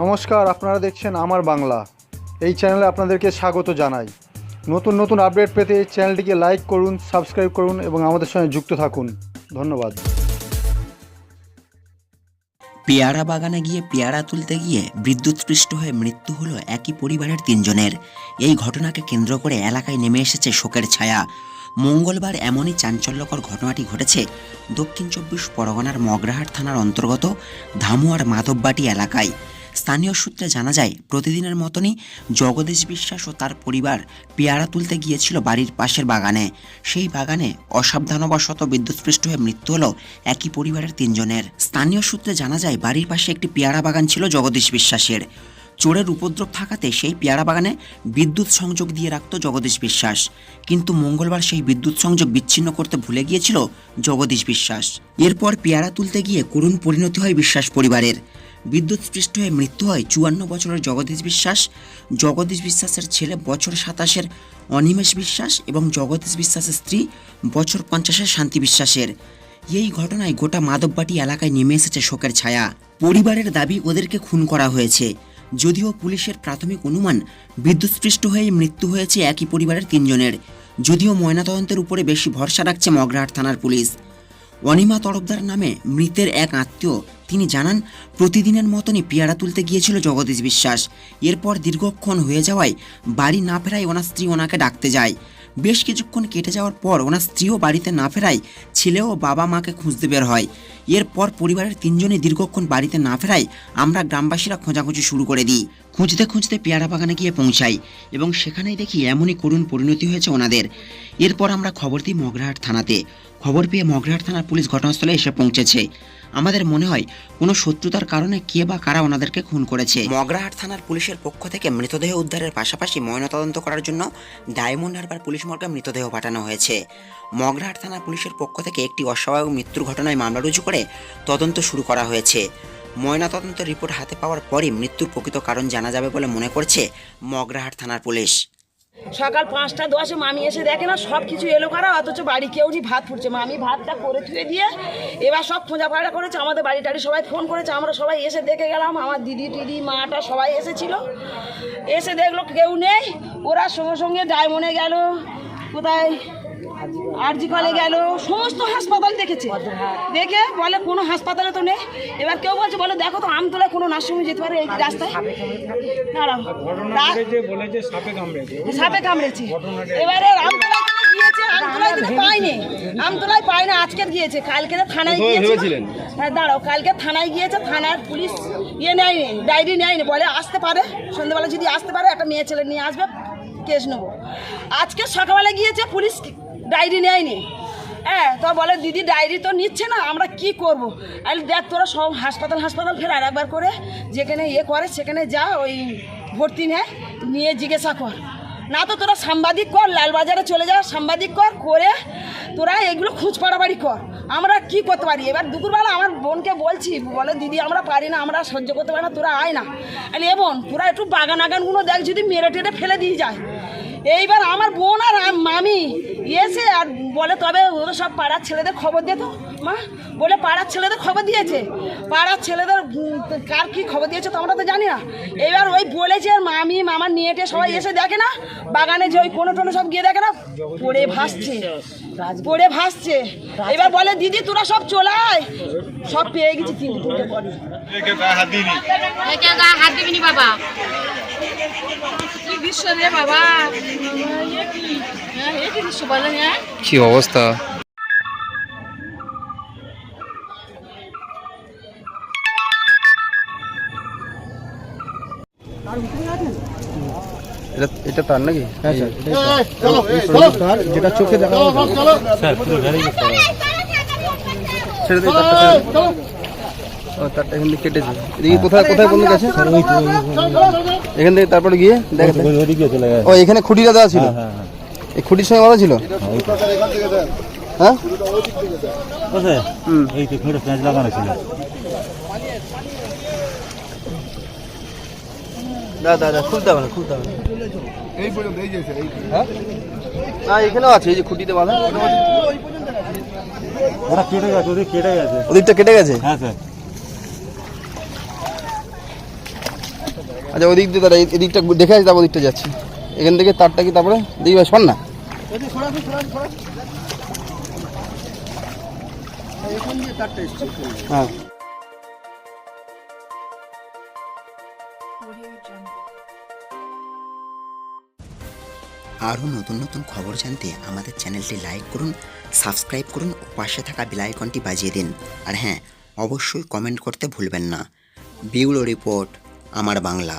নমস্কার, আপনারা দেখছেন আমার বাংলা। এই চ্যানেলে আপনাদেরকে স্বাগত জানাই। নতুন নতুন আপডেট পেতে এই চ্যানেলটিকে লাইক করুন, সাবস্ক্রাইব করুন এবং আমাদের সঙ্গে যুক্ত থাকুন। ধন্যবাদ। পেয়ারা বাগানে গিয়ে পেয়ারা তুলতে গিয়ে বিদ্যুৎস্পৃষ্ট হয়ে মৃত্যু হলো একই পরিবারের তিনজনের। এই ঘটনাকে কেন্দ্র করে এলাকায় নেমে এসেছে শোকের ছায়া। মঙ্গলবার এমনই চাঞ্চল্যকর ঘটনাটি ঘটেছে দক্ষিণ চব্বিশ পরগনার মগরাহাট থানার অন্তর্গত ধামুয়ার মাধববাটি এলাকায়। স্থানীয় সূত্রে জানা যায়, প্রতিদিনের মতনই জগদীশ বিশ্বাস ও তার পরিবার পেয়ারা তুলতে গিয়েছিল বাড়ির পাশের বাগানে। সেই বাগানে অসাবধানবশত বিদ্যুৎস্পৃষ্ট হয়ে মৃত্যু হলো একই পরিবারের তিনজনের। স্থানীয় সূত্রে জানা যায়, বাড়ির পাশে একটি পেয়ারা বাগান ছিল জগদীশ বিশ্বাসের। চোরের উপদ্রব থাকাতে সেই পেয়ারা বাগানে বিদ্যুৎ সংযোগ দিয়ে রাখত জগদীশ বিশ্বাস। কিন্তু মঙ্গলবার সেই বিদ্যুৎ সংযোগ বিচ্ছিন্ন করতে ভুলে গিয়েছিল জগদীশ বিশ্বাস। এরপর পেয়ারা তুলতে গিয়ে করুণ পরিণতি হয় বিশ্বাস পরিবারের। বিদ্যুৎস্পৃষ্ট হয়ে মৃত্যু হয়। চুয়ান্ন বছরের জগদীশ বিশ্বাস, জগদীশ বিশ্বাসের ছেলে বছর সাতাশের অনিমেষ বিশ্বাস এবং জগদীশ বিশ্বাসের স্ত্রী বছর পঞ্চাশের শান্তি বিশ্বাসের। এই ঘটনায় গোটা মাধববাটি এলাকায় নেমে এসেছে শোকের ছায়া। পরিবারের দাবি, ওদেরকে খুন করা হয়েছে। যদিও পুলিশের প্রাথমিক অনুমান, বিদ্যুৎস্পৃষ্ট হয়ে মৃত্যু হয়েছে একই পরিবারের তিনজনের। যদিও ময়নাতদন্তের উপরে বেশি ভরসা রাখছে মগরাহাট থানার পুলিশ। অনিমা তরফদার নামে মৃতের এক আত্মীয় তিনি জানান, প্রতিদিনের মতনই পেয়ারা তুলতে গিয়েছিল জগদীশ বিশ্বাস। এরপর দীর্ঘক্ষণ হয়ে যাওয়ায় বাড়ি না ফেরায় ওনার স্ত্রী ওনাকে ডাকতে যায়। বেশ কিছুক্ষণ কেটে যাওয়ার পর ওনার স্ত্রীও বাড়িতে না ফেরায় ছেলেও বাবা মাকে খুঁজতে বের হয়। এরপর পরিবারের তিনজনই দীর্ঘক্ষণ বাড়িতে না ফেরায় আমরা গ্রামবাসীরা খোঁজাখুঁজি শুরু করে দিই। খুঁজতে খুঁজতে পেয়ারা বাগানে গিয়ে পৌঁছাই এবং সেখানেই দেখি এমনই করুণ পরিণতি হয়েছে ওনাদের। এরপর আমরা খবর দিই মগরাহাট থানাতে। খবর পেয়ে মগরাহাট থানার পুলিশ ঘটনাস্থলে এসে পৌঁছেছে। আমাদের মনে হয় কোনো শত্রুতার কারণে কে বা কারা ওনাদেরকে খুন করেছে। মগরাহাট থানার পুলিশের পক্ষ থেকে মৃতদেহ উদ্ধারের পাশাপাশি ময়নাতদন্ত করার জন্য ডায়মন্ড হারবার পুলিশ মর্গে মৃতদেহ পাঠানো হয়েছে। মগরাহাট থানার পুলিশের পক্ষ থেকে একটি অস্বাভাবিক মৃত্যুর ঘটনায় মামলা রুজু করে তদন্ত শুরু করা হয়েছে। ময়নাতদন্তের রিপোর্ট হাতে পাওয়ার পরই মৃত্যুর প্রকৃত কারণ জানা যাবে বলে মনে করছে মগরাহাট থানার পুলিশ। সকাল পাঁচটা দশে মামি এসে দেখে না সব কিছু এলো করা? অথচ বাড়ি কেউ নি ভাত ফুটছে। মামি ভাতটা করে থুয়ে দিয়ে এবার সব খোঁজা ফাড়া করেছে, আমাদের বাড়ি টাড়ি সবাই ফোন করেছে, আমরা সবাই এসে দেখে গেলাম, আমার দিদি, টিদি, মাটা সবাই এসেছিল। এসে দেখল কেউ নেই, ওরা সঙ্গে সঙ্গে ডায়মন্ডে গেল। কোথায়? আরজি কলে গেল সমস্ত হাসপাতাল দেখেছে। দেখে বলে কোনো হাসপাতালে তো নেই। এবার কেউ বলছে বলে দেখো তো আমতলায় কোনো নার্সিংহোমে যেতে পারে এই রাস্তায়। দাঁড়াও। সাপে কামড়েছে। সাপে কামড়েছে। এবারে আমতলায় কেন গিয়েছে? আমতলায় তো পাইনি আমতলায় পাই না আজকের গিয়েছে। কালকে তো থানায় গিয়েছে হ্যাঁ দাঁড়াও কালকে থানায় গিয়েছে থানার পুলিশ ইয়ে নেয়নি ডায়েরি নেয়নি বলে আসতে পারে। সন্ধ্যেবেলা যদি আসতে পারে একটা মেয়ে ছেলে নিয়ে আসবে কেস নেব। আজকে সকালবেলা গিয়েছে পুলিশ ডায়েরি নেয়নি। হ্যাঁ তো বলে, দিদি, ডায়েরি তো নিচ্ছে না, আমরা কি করব? আর দেখ তোরা সব হাসপাতাল হাসপাতাল ফের আর একবার করে যেখানে ইয়ে করে, সেখানে যা, ওই ভর্তি নেয় নিয়ে জিজ্ঞাসা কর। না তো, তোরা সাংবাদিক কর, লালবাজারে চলে যা, সাংবাদিক কর, করে তোরা এগুলো খুঁজ পাড়াবাড়ি কর। আমরা কি করতে পারি? এবার দুপুরবেলা আমার বোনকে বলছি, বলে, দিদি, আমরা পারি না, আমরা সহ্য করতে পারি না, তোরা আয় না। এ বোন, তোরা একটু বাগান আগানগুলো দেখ, যদি মেরে টেরে ফেলে দিয়ে যায়। এইবার আমার বোন আর মামি এসে আর বলে তবে ওরা সব পাড়ার ছেলেদের খবর দে তো। মা বলে পাড়ার ছেলেদের খবর দিয়েছে। পাড়ার ছেলেদের কার কি খবর দিয়েছে তো আমরা তো জানি না। এবার ওই বলেছে আর মামি মামার নিয়েটে সবাই এসে দেখে না বাগানে যে ওই কোনো টোনো সব গিয়ে দেখে না পড়ে ভাসছে পড়ে ভাসছে। এবার বলে দিদি তোরা সব চলে আয়। সব পেয়ে গেছি তিনটে হাত দিবি। বাবা। কি দৃশ্য রে বাবা। কি হ্যাঁ, হ্যাঁ অবস্থা? এটা এটা তার নাকি? হ্যাঁ স্যার। যেটা চোখে দেখা ছেড়ে দিই তারটা ও তারটা এখান থেকে কেটেছে। এদিকে কোথায় কোথায় বন্ধু গেছে এখান থেকে তারপরে গিয়ে দেখে ও এখানে খুঁটিটা দেওয়া ছিল? এই খুঁটির সঙ্গে বাঁধা ছিল? হ্যাঁ? হুম। এই তো ফেরত পেঁয়াজ লাগানো ছিল। দা দা দা খুলতে হবে না খুলতে হবে না। হ্যাঁ? না এখানেও আছে এই যে খুঁটিতে বাঁধা। কেটে গেছে ওদের কেটে গেছে। ওদিকটা কেটে গেছে? হ্যাঁ স্যার। আচ্ছা ওদিক দিয়ে দাঁড়া এদিকটা দেখে আসি তারপর ওদিকটা যাচ্ছি। এখান থেকে তারটা কি তারপরে দেখি ভাই শোন না। হ্যাঁ। আরও নতুন নতুন খবর জানতে আমাদের চ্যানেলটি লাইক করুন সাবস্ক্রাইব করুন ও পাশে থাকা বেল আইকনটি বাজিয়ে দিন। আর হ্যাঁ অবশ্যই কমেন্ট করতে ভুলবেন না। বিউলো রিপোর্ট আমার বাংলা।